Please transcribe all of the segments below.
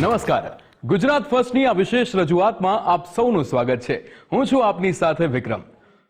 નમસ્કાર. ગુજરાત ફર્સ્ટની આ વિશેષ રજૂઆતમાં આપ સૌનું સ્વાગત છે. હું છું આપની સાથે વિક્રમ.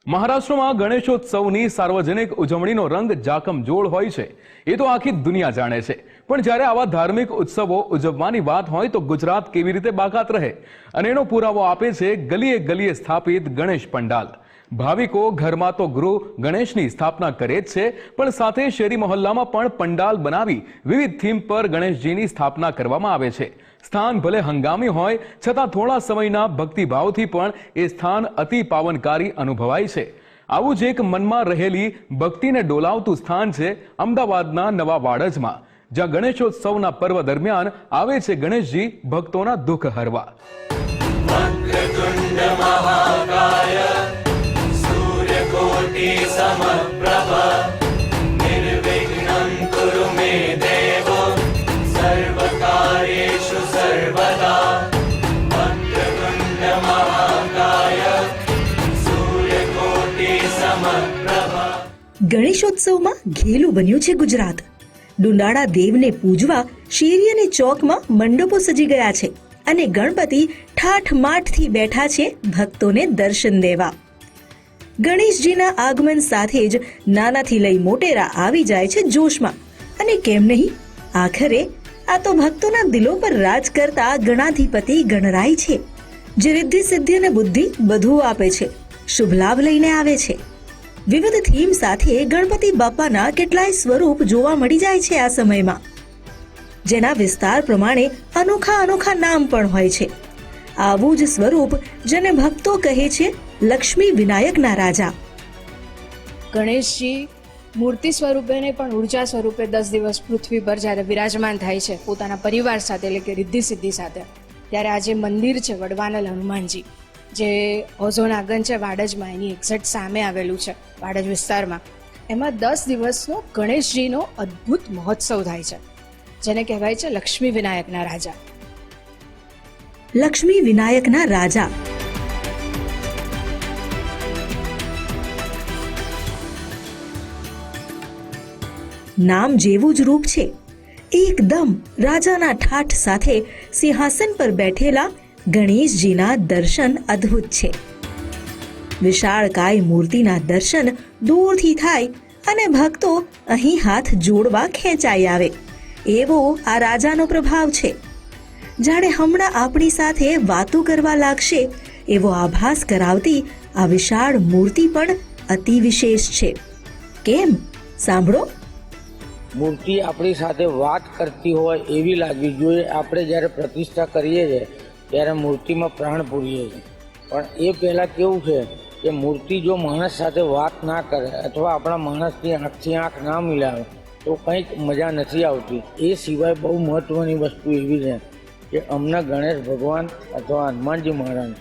મહારાષ્ટ્રમાં ગણેશોત્સવની સાર્વજનિક ઉજવણીનો રંગ જાકમજોળ હોય છે. એ તો આખી દુનિયા જાણે છે. પણ જ્યારે આવા ધાર્મિક ઉત્સવો ઉજવવાની વાત હોય તો ગુજરાત કેવી રીતે બાકાત રહે? અને એનો પુરાવો આપે છે ગલીએ ગલીએ સ્થાપિત ગણેશ પંડાલ. ભાવિકો ઘરમાં તો ગૃહ ગણેશની સ્થાપના કરે જ છે, પણ સાથે શેરી મહોલ્લામાં પણ પંડાલ બનાવી વિવિધ થીમ પર ગણેશજીની સ્થાપના કરવામાં આવે છે. સ્થાન ભલે હંગામી હોય, છતાં થોડા સમયના ભક્તિભાવથી પણ એ સ્થાન અતિ પાવનકારી અનુભવાય છે. આવું જ એક મનમાં રહેલી ભક્તિને ડોલાવતું સ્થાન છે અમદાવાદના નવા વાડજમાં, જ્યાં ગણેશોત્સવના પર્વ દરમિયાન આવે છે ગણેશજી ભક્તોના દુઃખ હરવા. સૂર્યકોટી સમર્પ ગણેશોત્સવમાં ઘેલું બન્યું છે ગુજરાત. ડુંડાળા દેવને પૂજવા શેરી અને ચોકમાં મંડપો સજી ગયા છે અને ગણપતિ ઠાઠમાઠથી બેઠા છે ભક્તોને દર્શન દેવા. ગણેશજીના આગમન સાથે જ નાનાથી લઈ મોટેરા આવી જાય છે જોશમાં. અને કેમ નહીં? આખરે આ તો ભક્તોના દિલો પર રાજ કરતા ગણાધિપતિ ગણરાય છે. જે રિદ્ધિ સિદ્ધિ અને બુદ્ધિ બધું આપે છે. શુભ લાભ લઈને આવે છે. વિવિધ થીમ સાથે ગણપતિ બાપાના કેટલાય સ્વરૂપ જોવા મળી જાય છે આ સમયમાં. જેના વિસ્તાર પ્રમાણે અનોખા અનોખા નામ પણ હોય છે. આવું જ સ્વરૂપ જેને ભક્તો કહે છે લક્ષ્મી વિનાયકના રાજા. ગણેશજી મૂર્તિ સ્વરૂપે ને પણ ઊર્જા સ્વરૂપે દસ દિવસ પૃથ્વી પર જ્યારે વિરાજમાન થાય છે, પોતાના પરિવાર સાથે એટલે કે રિદ્ધિ સિદ્ધિ સાથે, ત્યારે આ જે મંદિર છે વડવાનલ હનુમાનજી. જે ઓઝોન આગન છે, વાડજમાં એની એક્ઝેક્ટ સામે આવેલું છે, વાડજ વિસ્તારમાં. એમાં દસ દિવસનો ગણેશજીનો અદ્ભુત મહોત્સવ થાય છે, જેને કહેવાય છે લક્ષ્મી વિનાયકના રાજા. લક્ષ્મી વિનાયકના રાજા. નામ જેવું જ રૂપ છે. એકદમ રાજાના ઠાઠ સાથે સિંહાસન પર બેઠેલા ગણેશજીના દર્શન અદ્ભુત છે. વિશાળકાય મૂર્તિના દર્શન દૂરથી થાય અને ભક્તો અહીં હાથ જોડવા ખેંચાઈ આવે. એવો આ રાજાનો પ્રભાવ છે. જાણે હમણાં આપણી સાથે વાતો કરવા લાગશે, એવો આભાસ કરાવતી આ વિશાળ મૂર્તિ પણ અતિ વિશેષ છે. કેમ? સાંભળો. મૂર્તિ આપણી સાથે વાત કરતી હોય એવી લાગવી જોઈએ. આપણે જ્યારે પ્રતિષ્ઠા કરીએ છીએ ત્યારે મૂર્તિમાં પ્રાણ પૂરીએ છીએ. પણ એ પહેલાં કેવું છે કે મૂર્તિ જો માણસ સાથે વાત ના કરે અથવા આપણા માણસની આંખથી આંખ ના મિલાવે, તો કંઈક મજા નથી આવતી. એ સિવાય બહુ મહત્ત્વની વસ્તુ એવી છે કે અમને ગણેશ ભગવાન અથવા હનુમાનજી મહારાજ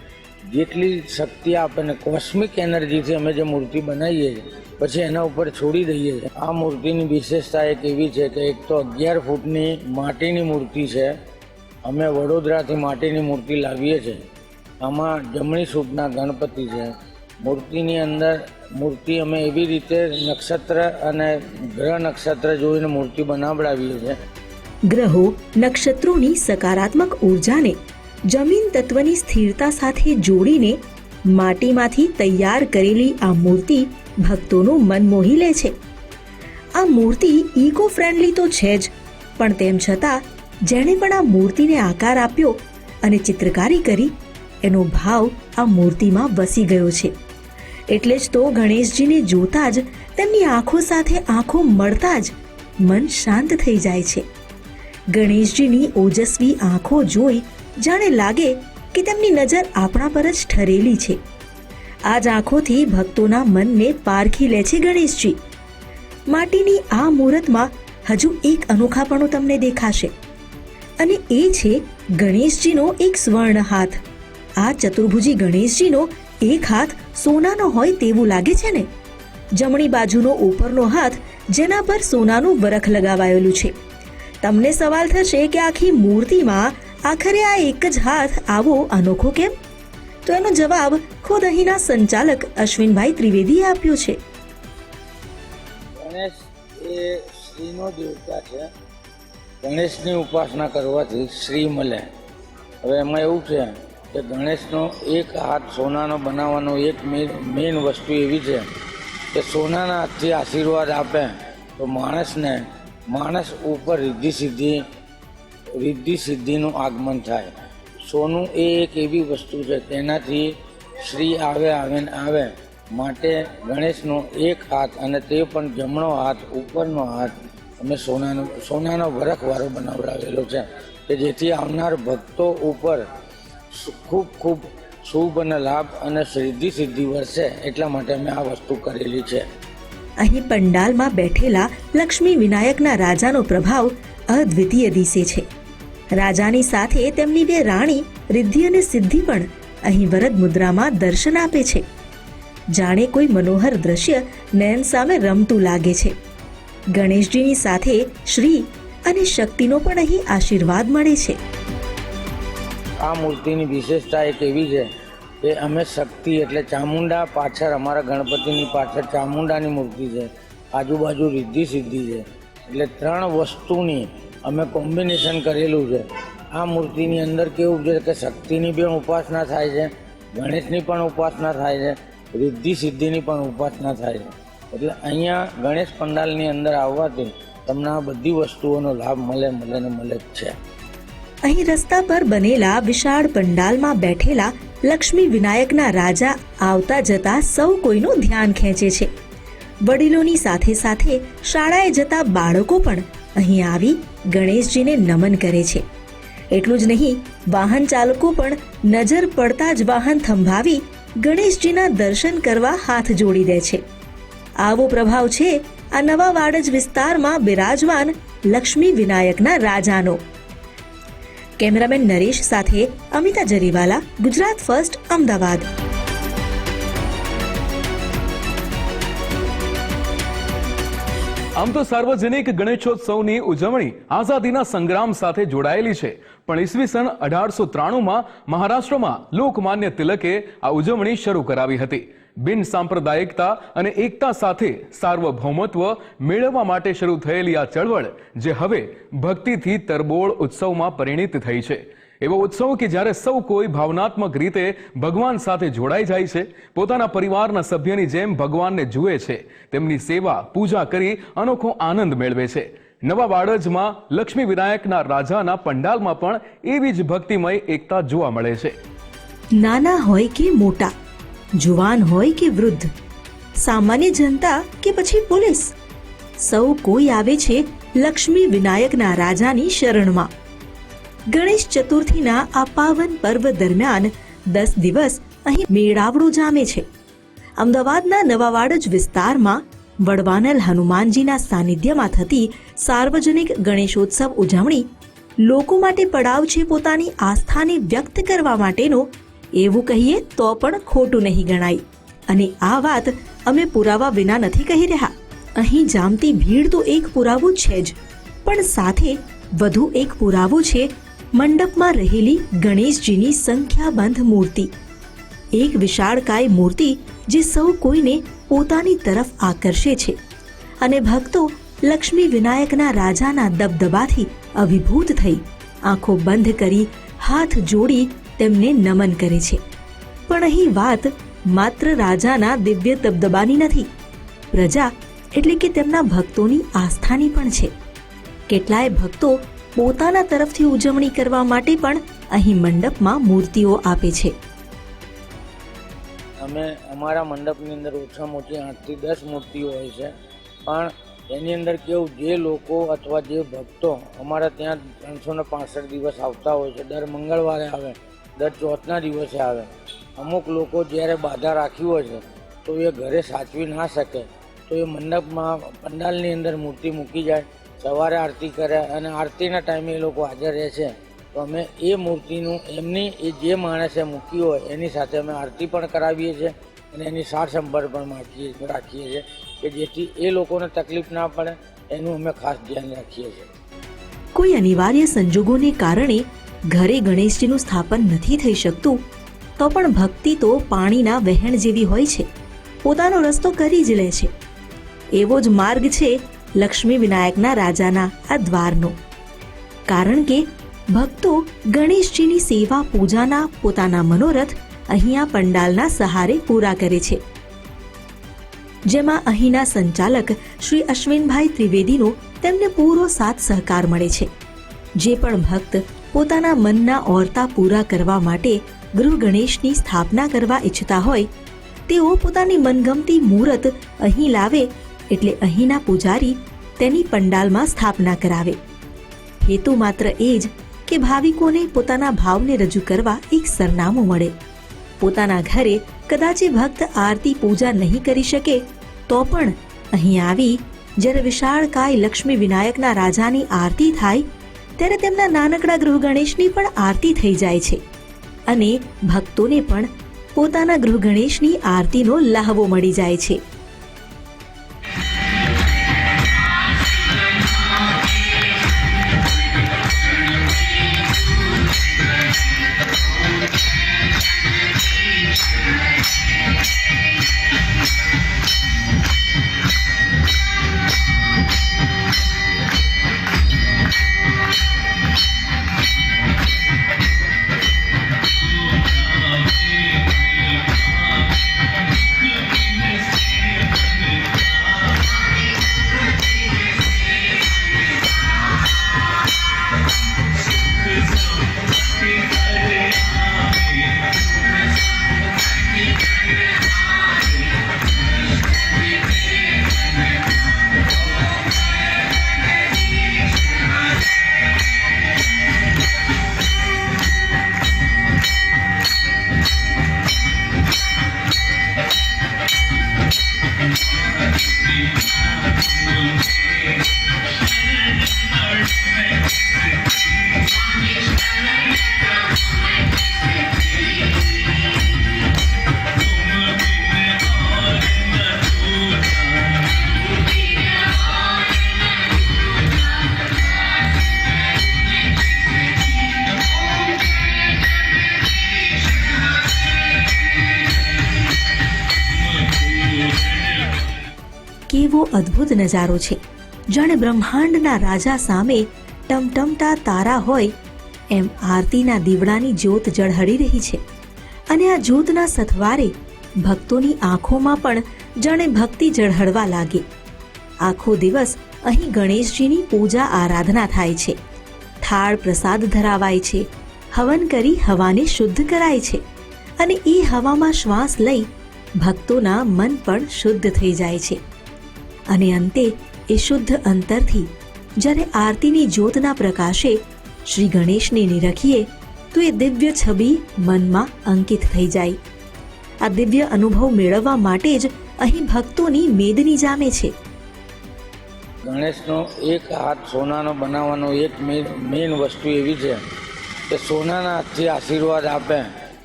જેટલી શક્તિ આપે ને કોસ્મિક એનર્જીથી અમે જે મૂર્તિ બનાવીએ છીએ, પછી એના ઉપર છોડી દઈએ છીએ. આ મૂર્તિની વિશેષતા એક એવી છે કે એક તો અગિયાર ફૂટની માટીની મૂર્તિ છે અમે વડોદરાથી માટીની મૂર્તિ લાવીએ છીએ. આમાં જમણી સૂપના ગણપતિ છે. મૂર્તિની અંદર મૂર્તિ અમે એવી રીતે નક્ષત્ર અને ગ્રહ નક્ષત્ર જોઈને મૂર્તિ બનાવડાવીએ છીએ. ગ્રહો નક્ષત્રોની સકારાત્મક ઉર્જાને જમીન તત્વની સ્થિરતા સાથે જોડીને માટીમાંથી તૈયાર કરેલી આ મૂર્તિ ભક્તોનું મન મોહી લે છે. આ મૂર્તિ ઇકો ફ્રેન્ડલી તો છે જ, પણ તેમ છતાં જેણે પણ આ મૂર્તિને આકાર આપ્યો અને ચિત્રકારી કરી, એનો ભાવ આ મૂર્તિમાં વસી ગયો છે. એટલે જ તો ગણેશજીને જોતા જ તેમની આંખો સાથે આંખો મળતા જ મન શાંત થઈ જાય છે. ગણેશજીની ઓજસ્વી આંખો જોઈ જાણે લાગે કે તેમની નજર આપણા પર જ ઠરેલી છે. આ જ આંખોથી ભક્તોના મનને પારખી લે છે ગણેશજી. માટીની આ મુહૂર્તમાં હજુ એક અનોખાપણું તમને દેખાશે. અને એ છે ગણેશજીનો એક સ્વર્ણ હાથ. આ ચતુર્ભુજી ગણેશજીનો એક હાથ સોનાનો હોય તેવું લાગે છે ને? જમણી બાજુનો ઉપરનો હાથ જેના પર સોનાનું વરખ લગાવાયેલું છે. તમને સવાલ થશે કે આખી મૂર્તિમાં આખરે આ એક જ હાથ આવો અનોખો કેમ? તો એનો જવાબ ખુદ અહીંના સંચાલક અશ્વિનભાઈ ત્રિવેદીએ આપ્યો છે. ગણેશ એ શ્રીનો દેવતા છે. ગણેશની ઉપાસના કરવાથી શ્રી મળે. હવે એમાં એવું છે કે ગણેશનો એક હાથ સોનાનો બનાવવાનો એક મેઇન વસ્તુ એવી છે કે સોનાના હાથથી આશીર્વાદ આપે તો માણસને, માણસ ઉપર રિદ્ધિ સિદ્ધિ, રિદ્ધિ સિદ્ધિનું આગમન થાય. સોનું એ એક એવી વસ્તુ છે તેનાથી શ્રી આવે આવે ને આવે. માટે ગણેશનો એક હાથ અને તે પણ જમણો હાથ, ઉપરનો હાથ અમે સોનાનો સોનાનો વરખવાળો બનાવડાવેલો છે કે જેથી આવનાર ભક્તો ઉપર ખૂબ ખૂબ શુભ અને લાભ અને સિદ્ધિ સિદ્ધિ વર્ષે એટલા માટે અમે આ વસ્તુ કરેલી છે. અહીં પંડાલમાં બેઠેલા લક્ષ્મી વિનાયકના રાજાનો પ્રભાવ અદ્વિતીય દિશે છે. રાજાની સાથે તેમની બે રાણી રિદ્ધિ અને સિદ્ધિ પણ અહીં વરદ મુદ્રામાં દર્શન આપે છે. જાણે કોઈ મનોહર દ્રશ્ય નયન સામે રમતું લાગે છે. ગણેશજીની સાથે શ્રી અને શક્તિનો પણ અહીં આશીર્વાદ મળે છે. આ મૂર્તિની વિશેષતા એક એવી છે કે અમે શક્તિ એટલે ચામુંડા પાછળ અમારા ગણપતિની પાછળ ચામુંડાની મૂર્તિ છે. આજુબાજુ રિદ્ધિ સિદ્ધિ છે. એટલે ત્રણ વસ્તુની અમે કોમ્બિનેશન કરેલું છે. આ મૂર્તિની અંદર કેવું છે કે શક્તિની પણ ઉપાસના થાય છે, ગણેશની પણ ઉપાસના થાય છે, રિદ્ધિ સિદ્ધિની પણ ઉપાસના થાય છે. એટલે અહીંયા ગણેશ પંડાલની અંદર આવવાથી તમને આ બધી વસ્તુઓનો લાભ મળે મળે ને મળે જ છે. અહીં રસ્તા પર બનેલા વિશાળ પંડાલમાં બેઠેલા લક્ષ્મી વિનાયકના રાજા આવતા જતા સૌ કોઈનું ધ્યાન ખેંચે છે. વડીલોની સાથે સાથે શાળાએ જતા બાળકો પણ અહીં આવી ગણેશજીને નમન કરે છે. એટલું જ નહીં, વાહન ચાલકો પણ નજર પડતા જ વાહન થંભાવી ગણેશજીના દર્શન કરવા હાથ જોડી દે છે. આવો પ્રભાવ છે આ નવા વાડજ વિસ્તારમાં બિરાજમાન લક્ષ્મી વિનાયકના રાજાનો. કેમેરામેન નરેશ સાથે અમિતા જરીવાલા, ગુજરાત ફર્સ્ટ, અમદાવાદ. આમ તો સાર્વજનિક ગણેશોત્સવની ઉજવણી આઝાદીના સંગ્રામ સાથે જોડાયેલી છે. પણ ઈસવીસન અઢારસો ત્રાણુંમાં મહારાષ્ટ્રમાં લોકમાન્ય તિલકે આ ઉજવણી શરૂ કરાવી હતી. બિન સાંપ્રદાયિકતા અને એકતા સાથે સાર્વભૌમત્વ મેળવવા માટે શરૂ થયેલી આ ચળવળ જે હવે ભક્તિથી તરબોળ ઉત્સવમાં પરિણિત થઈ છે. એવો ઉત્સવ કે જ્યારે સૌ કોઈ ભાવનાત્મક રીતે ભગવાન સાથે જોડાઈ જાય છે, પોતાના પરિવારના સભ્યની જેમ ભગવાનને જુએ છે, તેમની સેવા, પૂજા કરી અનોખો આનંદ મેળવે છે. નવા વાડજમાં લક્ષ્મી વિનાયકના રાજાના પંડાલમાં પણ એવી જ ભક્તિમય એકતા જોવા મળે છે. નાના હોય કે મોટા જુવાન હોય કે વૃદ્ધ? સામાન્ય જનતા કે પછી પોલીસ? સૌ કોઈ આવે છે લક્ષ્મી વિનાયકના રાજાની શરણમાં. ગણેશ ચતુર્થીના આ પાવન પર્વ દરમિયાન દસ દિવસ અહીં મેળાવડો જામે છે. અમદાવાદના નવાવાડજ વિસ્તારમાં વડવાનલ હનુમાનજીના સાનિધ્યમાં થતી સાર્વજનિક ગણેશોત્સવ ઉજવણી લોકો માટે પડાવ છે પોતાની આસ્થાને વ્યક્ત કરવા માટેનો એવું કહીએ તો પણ ખોટું નહીં ગણાય. અને આ વાત અમે પુરાવા વિના નથી કહી રહ્યા. અહીં જામતી ભીડ તો એક પુરાવો છે જ. પણ સાથે વધુ એક પુરાવો છે મંડપમાં રહેલી ગણેશજીની સંખ્યાબંધ મૂર્તિ. એક વિશાળકાય મૂર્તિ જે સૌ કોઈને પોતાની તરફ આકર્ષે છે. અને ભક્તો લક્ષ્મી વિનાયકના રાજાના દબદબાથી અભિભૂત થઈ આંખો બંધ કરી હાથ જોડી તેમને નમન કરે છે. પણ અહીં વાત માત્ર રાજાના દિવ્ય દબદબાની નથી. પ્રજા એટલે કે તેમના ભક્તોની આસ્થાની પણ છે. કેટલાય ભક્તો પોતાના તરફથી ઉજવણી કરવા માટે પણ અહીં મંડપમાં મૂર્તિઓ આપે છે. અમે અમારા મંડપની અંદર ઓછામાં ઓછી આઠથી દસ મૂર્તિઓ હોય છે. પણ એની અંદર કેવું જે લોકો અથવા જે ભક્તો અમારા ત્યાં ત્રણસો ને દિવસ આવતા હોય છે, દર મંગળવારે આવે દર ચોથના દિવસે આવે. અમુક લોકો જ્યારે બાધા રાખી હોય છે, તો એ ઘરે સાચવી ના શકે. તો એ મંડપમાં પંડાલની અંદર મૂર્તિ મૂકી જાય, સવારે આરતી કરે અને આરતીના ટાઈમે એ લોકો હાજર રહે છે. તો અમે એ મૂર્તિનું, એમની એ જે માણસે મૂકી હોય, એની સાથે અમે આરતી પણ કરાવીએ છીએ અને એની સાર સંભાળ પણ રાખીએ રાખીએ છીએ કે જેથી એ લોકોને તકલીફ ના પડે, એનું અમે ખાસ ધ્યાન રાખીએ છીએ. કોઈ અનિવાર્ય સંજોગોને કારણે ઘરે ગણેશજીનું સ્થાપન નથી થઈ શકતું, તો પણ ભક્તિ તો પાણીના વહેણ જેવી હોય છે. પોતાનો રસ્તો કરી જ લે છે. એવો જ માર્ગ છે લક્ષ્મી વિનાયકના રાજાના આ દ્વારનો. કારણ કે ભક્તો ગણેશજીની સેવા પૂજાના પોતાના મનોરથ અહીંયા પંડાલના સહારે પૂરા કરે છે. જેમાં અહીંના સંચાલક શ્રી અશ્વિનભાઈ ત્રિવેદીનો તેમને પૂરો સાથ સહકાર મળે છે. જે પણ ભક્ત પોતાના મનના ઓરતા પૂરા કરવા માટે ગૃહ ગણેશની સ્થાપના કરવા ઈચ્છતા હોય, તેઓ પોતાની મનગમતી મૂર્ત અહીં લાવે એટલે અહીંના પૂજારી તેની પંડાલમાં સ્થાપના કરાવે. હેતુ માત્ર એ જ કે ભાવિકોને પોતાના ભાવને રજૂ કરવા એક સરનામું મળે. પોતાના ઘરે કદાચ ભક્ત આરતી પૂજા નહીં કરી શકે, તો પણ અહીં આવી જ્યારે વિશાળકાય લક્ષ્મી વિનાયકના રાજાની આરતી થાય ત્યારે તેમના નાનકડા ગૃહ ગણેશની પણ આરતી થઈ જાય છે. અને ભક્તોને પણ પોતાના ગૃહ ગણેશની આરતીનો લહાવો મળી જાય છે. અદ્ભુત નજારો છે. જાણે બ્રહ્માંડના રાજા સામે ટમટમતા તારા હોય એમ આરતીના દીવડાની જ્યોત જળહળી રહી છે. અને આ જ્યોતના સથવારે ભક્તોની આંખોમાં પણ જાણે ભક્તિ જળહળવા લાગે. આખો દિવસ અહીં ગણેશજીની પૂજા આરાધના થાય છે. થાળ પ્રસાદ ધરાવાય છે. હવન કરી હવાને શુદ્ધ કરાય છે. અને એ હવામાં શ્વાસ લઈ ભક્તોના મન પણ શુદ્ધ થઈ જાય છે. અને અંતે એ શુદ્ધ અંતરથી જ્યારે આરતીની જ્યોતના પ્રકાશે શ્રી ગણેશને નિરખીએ, તો એ દિવ્ય છબી મનમાં અંકિત થઈ જાય. આ દિવ્ય અનુભવ મેળવવા માટે જ અહીં ભક્તોની મેદની જામે છે. ગણેશનો એક હાથ સોનાનો બનાવવાનો એક મેઇન વસ્તુ એવી છે કે સોનાના હાથથી આશીર્વાદ આપે,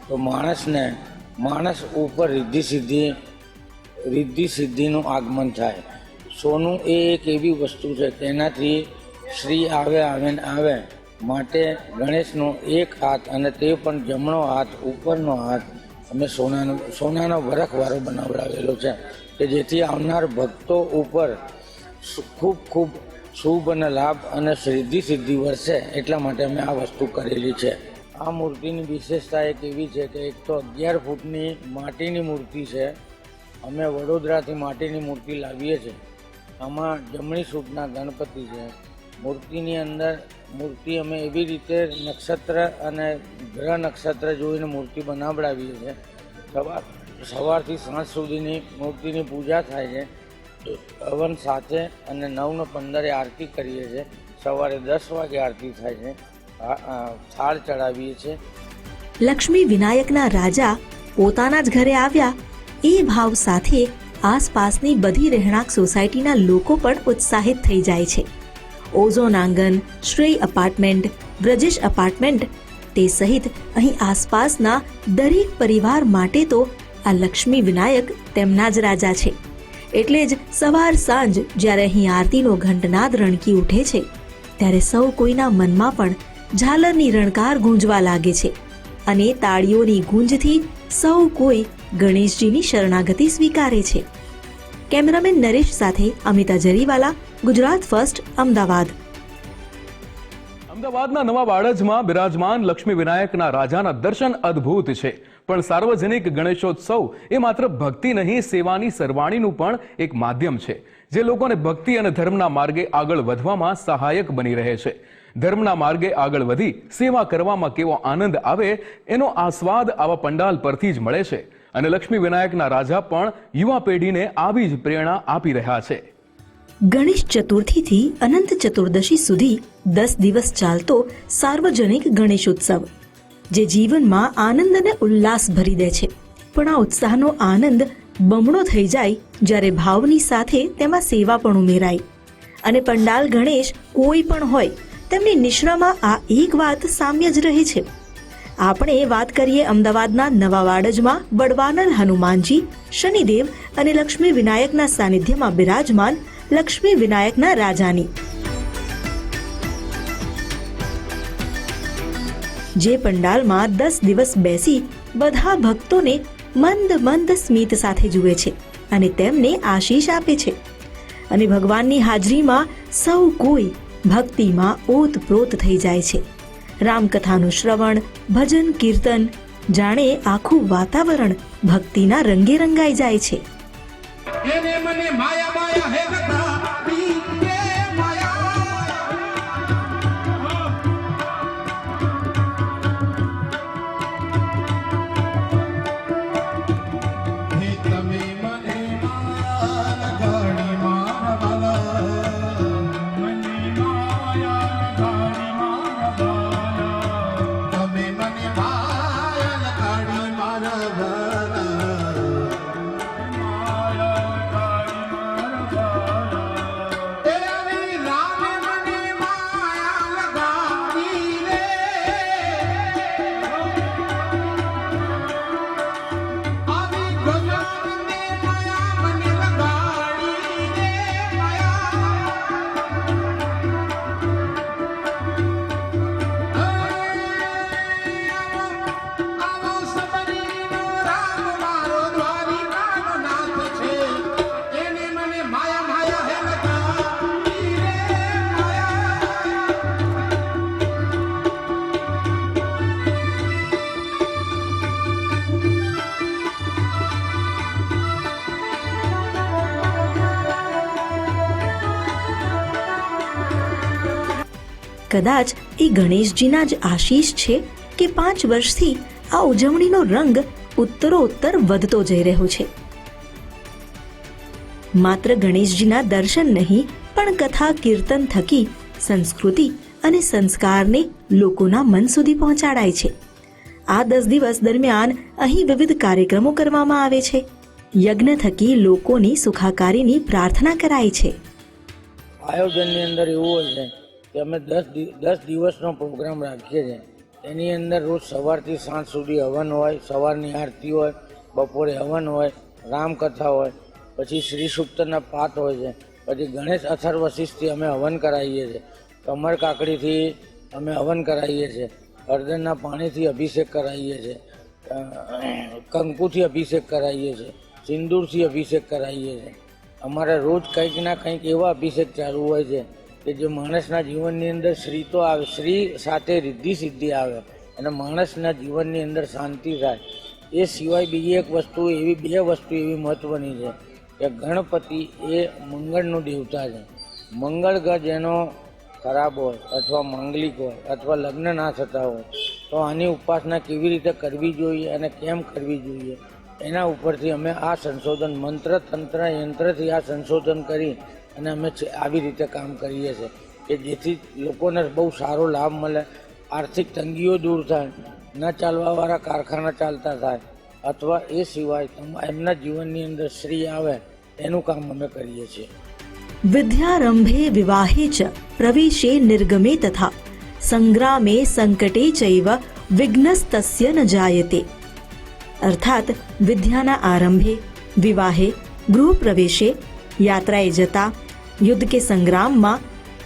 તો માણસને, માણસ ઉપર રિદ્ધિ સિદ્ધિ રિદ્ધિ સિદ્ધિનું આગમન થાય. સોનું એ એક એવી વસ્તુ છે, તેનાથી શ્રી આવે આવે ને આવે. માટે ગણેશનો એક હાથ અને તે પણ જમણો હાથ, ઉપરનો હાથ અમે સોનાનો સોનાનો વરખવાળો બનાવડાવેલો છે, કે જેથી આવનાર ભક્તો ઉપર ખૂબ ખૂબ શુભ અને લાભ અને સિદ્ધિ સિદ્ધિ વરસે, એટલા માટે અમે આ વસ્તુ કરેલી છે. આ મૂર્તિની વિશેષતા એક એવી છે કે એક તો અગિયાર ફૂટની માટીની મૂર્તિ છે, અમે વડોદરાથી માટીની મૂર્તિ લાવીએ છીએ. આમાં જમણી સૂટના ગણપતિ છે. મૂર્તિની અંદર મૂર્તિ અમે એવી રીતે નક્ષત્ર અને ગ્રહ નક્ષત્ર જોઈને મૂર્તિ બનાવડાવીએ છીએ. સવાર, સવારથી સાંજ સુધીની મૂર્તિની પૂજા થાય છે. હવન સાથે અને નવને પંદરે આરતી કરીએ છીએ. સવારે દસ વાગે આરતી થાય છે. થાળ ચડાવીએ છીએ. લક્ષ્મી વિનાયકના રાજા પોતાના જ ઘરે આવ્યા. એ ભાવ સાથે આસપાસની બધી રહેણાંક સોસાયટીના લોકો પણ ઉત્સાહિત થઈ જાય છે. ઓઝોન આંગન, શ્રેય અપાર્ટમેન્ટ, બ્રજેશ અપાર્ટમેન્ટ, તે સહિત અહીં આસપાસના દરેક પરિવાર માટે તો આ લક્ષ્મી વિનાયક તેમના જ રાજા છે. એટલે જ સવાર સાંજ જ્યારે અહીં આરતીનો ઘંટનાદ રણકી ઉઠે છે, ત્યારે સૌ કોઈના મનમાં પણ ઝાલરની રણકાર ગુંજવા લાગે છે અને તાળીઓની ગુંજથી સૌ કોઈ ગણેશજીની શરણાગતિ સ્વીકારે છે. કેમેરામેન નરેશ સાથે અમિતા જરીવાલા, ગુજરાત ફર્સ્ટ, અમદાવાદ. અમદાવાદના નવા વાડજમાં બિરાજમાન લક્ષ્મી વિનાયકના રાજાના દર્શન અદ્ભુત છે. પણ સાર્વજનિક ગણેશોત્સવ એ માત્ર ભક્તિ નહીં, સેવાની સરવાણીનું પણ એક માધ્યમ છે. જે લોકોને ભક્તિ અને ધર્મના માર્ગે આગળ વધવામાં સહાયક બની રહે છે. ધર્મના માર્ગે આગળ વધી સેવા કરવામાં કેવો આનંદ આવે એનો આસ્વાદ આવા પંડાલ પરથી જ મળે છે. અને લક્ષ્મી વિનાયકના રાજા પણ યુવા પેઢીને આવી જ પ્રેરણા આપી રહ્યા છે. ગણેશ ચતુર્થીથી અનંત ચતુર્દશી સુધી દસ દિવસ ચાલતો સાર્વજનિક ગણેશ ઉત્સવ જે જીવનમાં આનંદ અને ઉલ્લાસ ભરી દે છે. પણ આ ઉત્સાહનો આનંદ બમણો થઈ જાય જ્યારે ભાવની સાથે તેમાં સેવા પણ ઉમેરાય. અને પંડાલ ગણેશ કોઈ પણ હોય, તેમની નિશ્રામાં આ એક વાત સામ્ય જ રહે છે. આપણે વાત કરીએ અમદાવાદના નવા વાડજમાં બળવાનર હનુમાનજી, શનિદેવ અને લક્ષ્મી વિનાયકના સાનિધ્યમાં બિરાજમાન લક્ષ્મી વિનાયકના રાજાની. જે પંડાલમાં દસ દિવસ બેસી બધા ભક્તોને મંદ મંદ સ્મિત સાથે જુએ છે અને તેમને આશીષ આપે છે. અને ભગવાનની હાજરીમાં સૌ કોઈ ભક્તિમાં ઓતપ્રોત થઈ જાય છે. રામકથાનું શ્રવણ ભજન કીર્તન જાણે આખું વાતાવરણ ભક્તિના રંગે રંગાઈ જાય છે. માયા માયા કદાચ એ ગણેશજીના જ આશીષ છે કે પાંચ વર્ષથી આ ઉજવણીનો રંગ ઉત્તરોત્તર વધતો જઈ રહ્યો છે. માત્ર ગણેશજીના દર્શન નહીં, પણ કથા, કીર્તન થકી સંસ્કૃતિ અને સંસ્કારને લોકોના મન સુધી પહોંચાડાય છે. આ દસ દિવસ દરમિયાન અહીં વિવિધ કાર્યક્રમો કરવામાં આવે છે. યજ્ઞ થકી લોકોની સુખાકારીની પ્રાર્થના કરાય છે. આયોજનની અંદર એવું હોય છે કે અમે દસ દસ દિવસનો પ્રોગ્રામ રાખીએ છીએ. એની અંદર રોજ સવારથી સાંજ સુધી હવન હોય, સવારની આરતી હોય, બપોરે હવન હોય, રામકથા હોય, પછી શ્રી સુપ્તના પાઠ હોય છે, પછી ગણેશ અથર વશિષ્ઠથી અમે હવન કરાવીએ છીએ. કમર કાકડીથી અમે હવન કરાવીએ છીએ. હળદરના પાણીથી અભિષેક કરાવીએ છીએ. કંકુથી અભિષેક કરાવીએ છીએ. સિંદૂરથી અભિષેક કરાવીએ છીએ. અમારે રોજ કંઈક ના કંઈક એવા અભિષેક ચાલુ હોય છે. કે જે માણસના જીવનની અંદર શ્રી તો આવે, શ્રી સાથે રિદ્ધિ સિદ્ધિ આવે. અને માણસના જીવનની અંદર શાંતિ થાય. એ સિવાય બીજી એક વસ્તુ, એવી બે વસ્તુ એવી મહત્વની છે કે ગણપતિ એ મંગળનું દેવતા છે. મંગળ ગ્રહ જેનો ખરાબ હોય અથવા માંગલિક હોય અથવા લગ્ન ના થતા હોય, તો આની ઉપાસના કેવી રીતે કરવી જોઈએ અને કેમ કરવી જોઈએ? એના ઉપરથી અમે આ સંશોધન મંત્ર, તંત્ર, યંત્રથી આ સંશોધન કરી અને અમે આવી રીતે કામ કરીએ છીએ કે જેથી લોકોને બહુ સારો લાભ મળે, આર્થિક તંગીઓ દૂર થાય, ન ચાલવાવાળા કારખાના ચાલતા થાય, અથવા એ સિવાય એમના જીવનની અંદર શ્રી આવે, એનું કામ અમે કરીએ છીએ. વિદ્યારંભે વિવાહે ચ પ્રવેશે નિર્ગમે તથા સંગ્રામે સંકટે ચૈવ વિઘ્નસ્તસ્ય ન જાયતે. અર્થાત વિદ્યાના આરંભે, વિવાહે, ગૃહ પ્રવેશે, યાત્રાએ જતા યુદ્ધ કે સંગ્રામમાં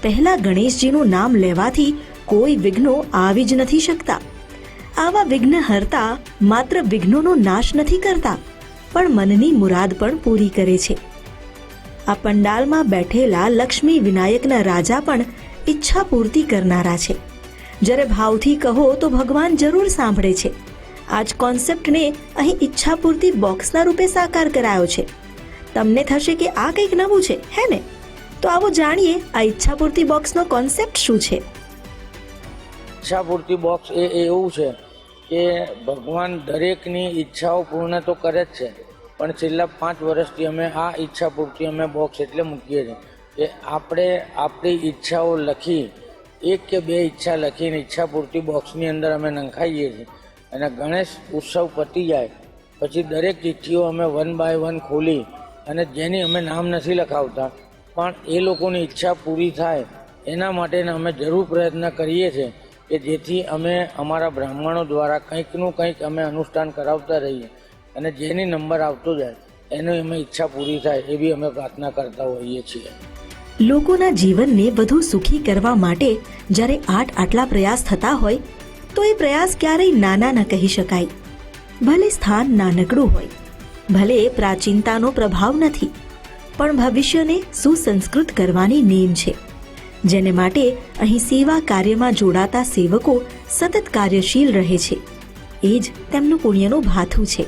પહેલા ગણેશજીનું નામ લેવાથી કોઈ વિઘ્નો આવી જ નથી શકતા. આવા વિઘ્ન હરતા માત્ર વિઘ્નોનો નાશ નથી કરતા, પણ મનની મુરાદ પણ પૂરી કરે છે. આ પંડાલમાં બેઠેલા લક્ષ્મી વિનાયકના રાજા પણ ઈચ્છા પૂર્તિ કરનારા છે. જ્યારે ભાવથી કહો તો ભગવાન જરૂર સાંભળે છે. આ જ કોન્સેપ્ટને અહીં ઈચ્છાપૂર્તિ બોક્સના રૂપે સાકાર કરાયો છે. તમને થશે કે આ કંઈક નવું છે, હે ને? તો આવો જાણીએ આ ઈચ્છાપૂર્તિ બોક્સનો કોન્સેપ્ટ શું છે? ઈચ્છાપૂર્તિ બોક્સ એ એવું છે કે ભગવાન દરેકની ઈચ્છાઓ પૂર્ણ તો કરે જ છે, પણ છેલ્લા પાંચ વર્ષથી અમે આ ઈચ્છાપૂર્તિ અમે બોક્સ એટલે મૂકીએ છીએ કે આપણે આપણી ઈચ્છાઓ લખી, એક કે બે ઈચ્છા લખીને ઈચ્છાપૂર્તિ બોક્સની અંદર અમે નંખાઈએ છીએ. અને ગણેશ ઉત્સવ પતી જાય, પછી દરેક ચિઠ્ઠીઓ અમે વન બાય વન ખોલી અને જેની અમે નામ નથી લખાવતા પણ એ લોકોની ઈચ્છા પૂરી થાય, એના માટેના અમે જરૂર પ્રયત્ન કરીએ છીએ કે જેથી અમે અમારા બ્રાહ્મણો દ્વારા કંઈકનું કંઈક અમે અનુષ્ઠાન કરાવતા રહીએ અને જેની નંબર આવતો જાય, એની અમે ઈચ્છા પૂરી થાય એવી અમે પ્રાર્થના કરતા હોઈએ છીએ. લોકોના જીવનને વધુ સુખી કરવા માટે જ્યારે આઠ આટલા પ્રયાસ થતા હોય, તો એ પ્રયાસ ક્યારેય નાના ન કહી શકાય. ભલે સ્થાન નાનકડું હોય, ભલે પ્રાચીનતાનો પ્રભાવ નથી પણ ભવિષ્યને સુસંસ્કૃત કરવાની નેમ છે. જેને માટે અહીં સેવા કાર્યમાં જોડાતા સેવકો સતત કાર્યશીલ રહે છે. એ જ તેમનું પુણ્યનું ભાથું છે.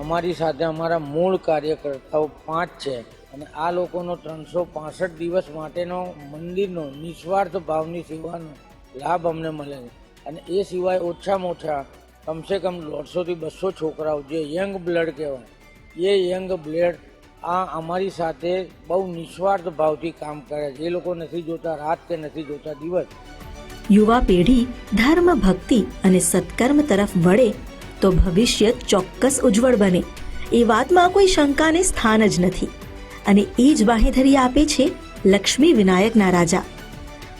અમારી સાથે અમારા મૂળ કાર્યકર્તાઓ પાંચ છે અને આ લોકોનો ત્રણસો પાસઠ દિવસ માટેનો મંદિરનો નિસ્વાર્થ ભાવની સેવાનો લાભ અમને મળે છે. અને એ સિવાય ઓછામાં ઓછા કમસે કમ દોઢસોથી બસો છોકરાઓ, જે યંગ બ્લડ કહેવાય એ યંગ બ્લેડ આ અમારી સાથે બહુ નિસ્વાર્થ ભાવથી કામ કરે છે. એ લોકો નથી જોતા, રાત કે નથી જોતા, દિવસ. યુવા પેઢી ધર્મ, ભક્તિ અને સત્કર્મ તરફ વળે તો ભવિષ્ય ચોક્કસ ઉજ્જવળ બને. એ વાતમાં કોઈ શંકાને સ્થાન જ નથી. અને એ જ બાહેધરી આપે છે લક્ષ્મી વિનાયકના રાજા.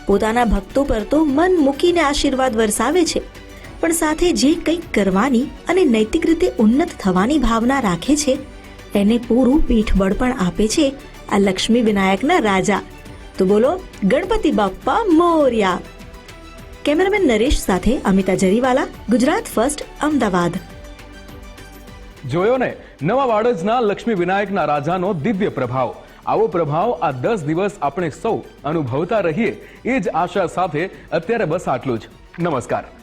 પોતાના ભક્તો પર તો મન મૂકીને આશીર્વાદ વરસાવે છે. પણ સાથે જે કંઈક કરવાની અને નૈતિક રીતે ઉન્નત થવાની ભાવના રાખે છે એને પૂરું પીઠબળ પણ આપે છે આ લક્ષ્મી વિનાયકના રાજા. તો બોલો, ગણપતિ બાપ્પા મોર્યા. કેમેરામેન નરેશ સાથે અમિતા જરીવાલા, ગુજરાત ફર્સ્ટ, અમદાવાદ. જોયો ને? નવા વાડજના લક્ષ્મી વિનાયકના રાજાનો દિવ્ય પ્રભાવ. આવો પ્રભાવ આ દસ દિવસ આપણે સૌ અનુભવતા રહીએ, એ જ આશા સાથે અત્યારે બસ આટલું જ. નમસ્કાર.